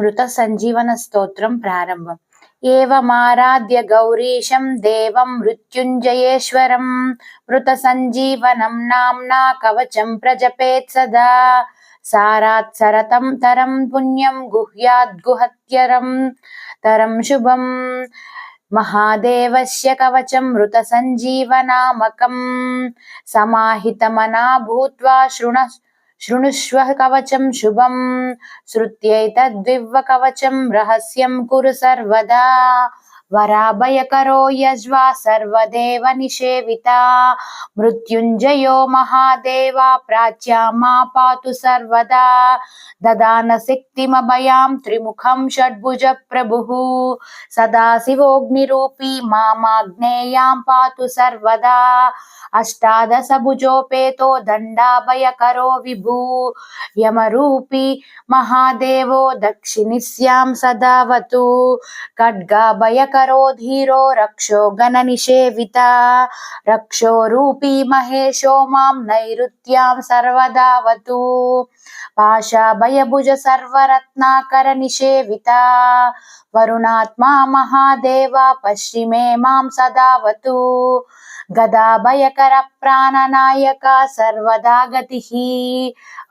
మృత సంజీవన స్తోత్రం ప్రారంభం. ఏవమారాధ్య గౌరీశం దేవం మృత్యుంజయేశ్వరం మృత సంజీవనం నామ్నా కవచం ప్రజపేత్ సదా. సారాత్ సరతం తరం పుణ్యం గుహ్యాద్గుహత్యరం తరం శుభం. మహాదేవస్య కవచం మృత సంజీవనామకం సమాహితమనా భూత్వా శృణ శృణుష్వ కవచం శుభం శృత్యైతద్వివ్వ కవచం రహస్యం కురు సర్వదా वराभयकरो यज्वा सर्वदेव निषेविता मृत्युञ्जयो महादेवा प्राच्या मा पातु सर्वदा। ददानशक्तिमभयां त्रिमुखं षड्भुजप्रभुः सदाशिवोऽग्निरूपी मामाग्नेयां पातु सर्वदा। अष्टादशभुजोपेतो दण्डाभयकरो विभू। यमरूपी महादेवो दक्षिणिस्यां सदावतु। खड्गाभयकरो धीरो, रक्षो गणनिषेविता। रक्षो रूपी महेशो माँ नैऋत्यां सर्वदावतु। पाशाभयभुज सर्वरत्नाकर निषेविता। वरुणात्मा महादेवा, पश्चिमे माँ सदावतु। गदाभयकर प्राणनायक, सर्वदा गतिः।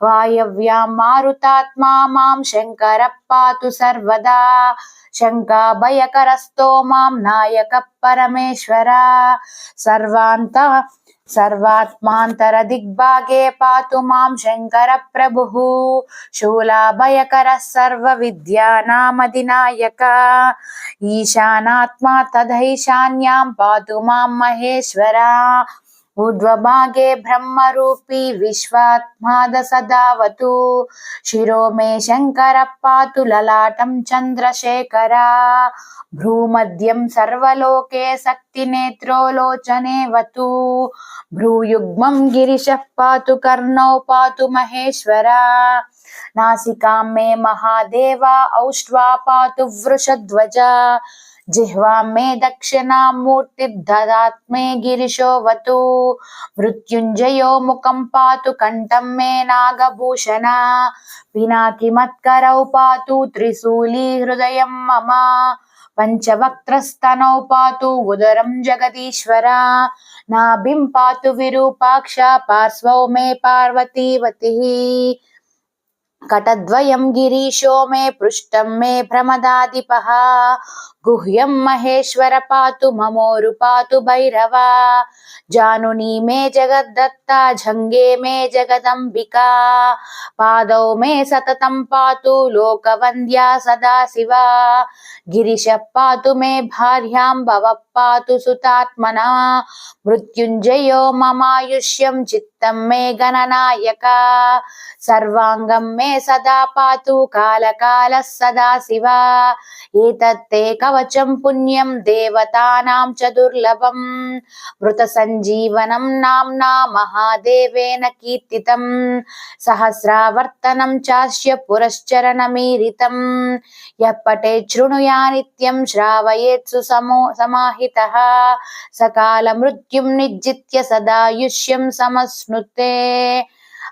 वायव्यां मारुतात्मा माँ शङ्करः पातु सर्वदा। शङ्काभयकरस्तो माँ नायकः परमेश्वरा। सर्वान्त सर्वात्मान्तरदिग्भागे पातु माँ शङ्करप्रभुः। शूलाभयकरः सर्वविद्यानामधिनायक। ईशानात्मा तदैशान्यां पातु माँ महेश्वरा। ऊर्ध्वभागे ब्रह्मरूपी विश्वात्माद सदावतु शिरो मे शङ्करः पातु ललाटं चन्द्रशेखरा भ्रूमध्यं सर्वलोके शक्तिनेत्रो लोचने वतु भ्रूयुग्मं गिरिशः पातु कर्णौ पातु महेश्वरा नासिकां मे महादेवा औष्ट्वा पातु वृषध्वजा జిహ్వా మే దక్షిణామూర్తిర్దదాత్మే గిరిశోవతు మృత్యుంజయో ముఖం పాతు కంఠం మే నాగభూషణ పినాకిమత్కరౌ పాతు త్రిశూలీ హృదయం మమ పంచవక్త్రస్తనౌ పాతు ఉదరం జగదీశ్వర నాభిం పాతు విరూపాక్ష పార్శ్వౌ మే పార్వతీవతి कटद्वयं गिरीशो मे पृष्ठं मे भ्रमदाधिपः गुह्यं महेश्वर पातु ममोरु पातु भैरवा। जानुनी मे जगद्दत्ता, झङ्गे मे जगदम्बिका। पादौ मे सततं पातु लोकवन्द्या सदा शिवा गिरिशः पातु मे भार्यां, भवः पातु सुतात्मना। मृत्युञ्जयो ममायुष्यं चित्तं मे गणनायका सर्वाङ्गं मे सदा पातु कालकालः सदा शिवा एतत्ते कवचं पुण्यं देवतानां च दुर्लभम् मृतसञ्जीवनं नाम्ना महादेवेन कीर्तितं सहस्रावर्तनं चास्य पुरश्चरणमीरितं यः पठेत् शृणुया नित्यं श्रावयेत्सु समो समाहितः सकालमृत्युं निजित्य सदायुष्यं समश्नुते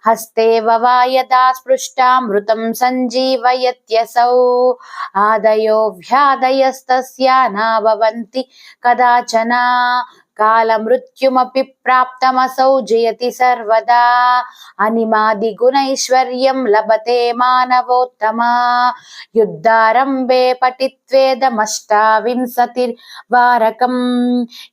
हस्ते वा यदा स्पृष्टामृतं सञ्जीवयत्यसौ आदयो व्याधयस्तस्या न भवन्ति कदाचन కాల కాలమృత్యుమపి ప్రాప్తమసౌ జయతి సర్వదా. అనిమాది గుణైశ్వర్యం లభతే మానవోత్తమా. యుద్ధారంభే పఠిత్వేదమష్టావింశతిర్వారకం.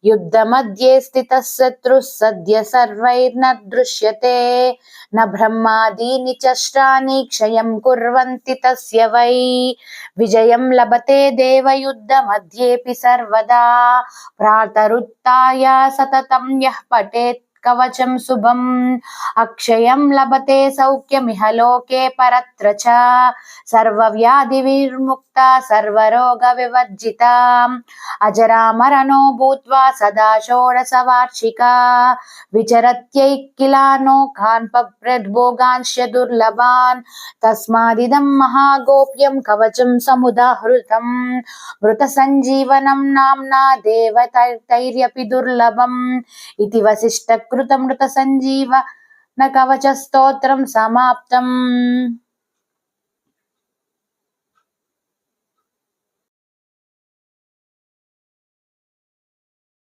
యుద్ధమధ్యే స్థిత శత్రు సద్య సర్వైర్న దృశ్యతే న బ్రహ్మాదీని చష్టాని క్షయం కుర్వంతి తస్య వై. విజయం లభతే దేవయుద్ధమధ్యేపి సర్వదా. ప్రాతరుత్తా सततं यः पठेत् कवचं शुभम्। अक्षयं लभते सौख्यमिह लोके परत्र च। सर्वव्याधिविर्मुक्ता, सर्वरोगविवर्जिता। अजरामरणो भूत्वा सदा षोडशवार्षिका। विचरत्यैकिलानोकान् पप्रद्भोगांश्च दुर्लभान्। तस्मादिदं महागोप्यं कवचं समुदाहृतम्। मृतसञ्जीवनं नाम्ना देवतैर्यपि दुर्लभम्। इति वसिष्ठ కృతమృత సంజీవ న స్తోత్రం సమాప్తం